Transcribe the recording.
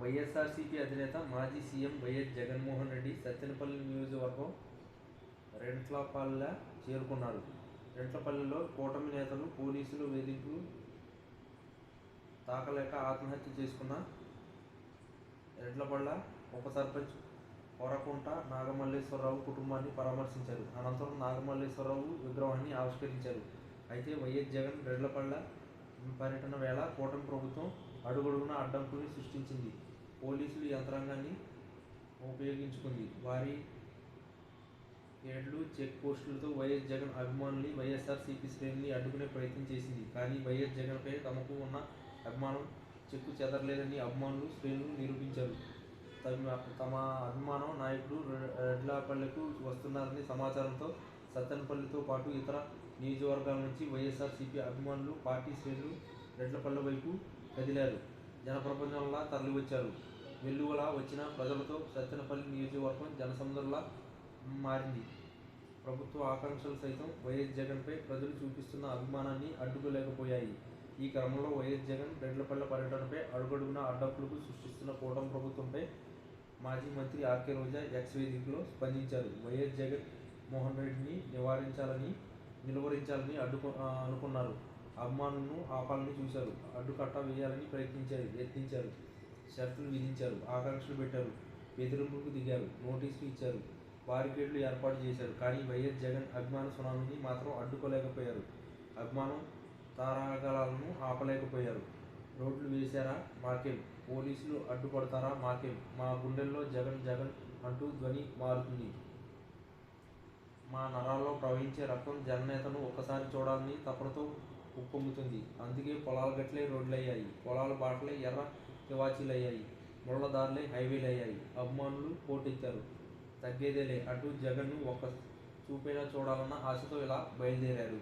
వైఎస్ఆర్సీపీ అధినేత మాజీ సీఎం వైఎస్ జగన్మోహన్ రెడ్డి సత్తెనపల్లి నియోజకవర్గం రెంట్లపల్లె చేరుకున్నారు. రెంట్లపల్లిలో కూటమి నేతలు పోలీసులు వేధింపులు తాకలేక ఆత్మహత్య చేసుకున్న రెంట్లపల్ల ఉప సర్పంచ్ కొరకుంట నాగమల్లేశ్వరరావు కుటుంబాన్ని పరామర్శించారు. అనంతరం నాగమల్లేశ్వరరావు విగ్రహాన్ని ఆవిష్కరించారు. అయితే వైఎస్ జగన్ రెడ్లపల్ల పర్యటన వేళ కూటమి ప్రభుత్వం అడుగడుగున అడ్డంకుల్ని సృష్టించింది. పోలీసులు యంత్రాంగాన్ని ఉపయోగించుకుంది. వారి ఏడ్లు చెక్ పోస్టులతో వైఎస్ జగన్ అభిమానుల్ని వైఎస్ఆర్సీపీ శ్రేణిని అడ్డుకునే ప్రయత్నం చేసింది. కానీ వైఎస్ జగన్పై తమకు ఉన్న అభిమానం చెక్కు చెదరలేదని అభిమానులు శ్రేణులు నిరూపించారు. తమ తమ అభిమానం నాయకుడు రెడ్లాపల్లెకు వస్తున్నారని సమాచారంతో సత్తెనపల్లితో పాటు ఇతర నియోజకవర్గాల నుంచి వైఎస్ఆర్సీపీ అభిమానులు పార్టీ శ్రేణులు రెడ్లపల్లె వైపు కదిలారు. జనప్రపంచంలా తరలివచ్చారు. వెల్లువలా వచ్చిన ప్రజలతో సత్తెనపల్లి నియోజకవర్గం జనసముద్రంలా మారింది. ప్రభుత్వ ఆకాంక్షలు సైతం వైఎస్ జగన్పై ప్రజలు చూపిస్తున్న అభిమానాన్ని అడ్డుకోలేకపోయాయి. ఈ క్రమంలో వైఎస్ జగన్ రెడ్లపల్లె పర్యటనపై అడుగడుగున అడ్డంకులకు సృష్టిస్తున్న కూటమి ప్రభుత్వంపై మాజీ మంత్రి ఆర్కే రోజా ఎక్స్ వేదికలో స్పందించారు. వైఎస్ జగన్ మోహన్ రెడ్డిని నివారించాలని నిలువరించాలని అడ్డుకు అనుకున్నారు. అభిమానులను ఆపాలని చూశారు. అడ్డుకట్ట వేయాలని ప్రయత్నించారు యత్నించారు. షరతులు విధించారు ఆకాంక్షలు పెట్టారు బెదిరింపులకు దిగారు నోటీసులు ఇచ్చారు బారికేడ్లు ఏర్పాటు చేశారు. కానీ వైఎస్ జగన్ అభిమాన సునామీని మాత్రం అడ్డుకోలేకపోయారు. అభిమానం తారాగలాలను ఆపలేకపోయారు. రోడ్లు వేశారా? మాకేం. పోలీసులు అడ్డుపడతారా? మాకేం. మా గుండెల్లో జగన్ జగన్ అంటూ ధ్వని మారుతుంది. మా నరాల్లో ప్రవహించే రక్తం జననేతను ఒక్కసారి చూడాలని తపనతో ఉప్పొంగుతుంది. అందుకే పొలాల గట్లే రోడ్లయ్యాయి. పొలాల బాటలే ఎర్ర తివాచీలయ్యాయి. ముళ్ళదారులే హైవేలయ్యాయి. అభిమానులు పోటెత్తారు. తగ్గేదేలే అటు జగన్ను ఒక్క చూపైనా చూడాలన్న ఆశతో ఇలా బయలుదేరారు.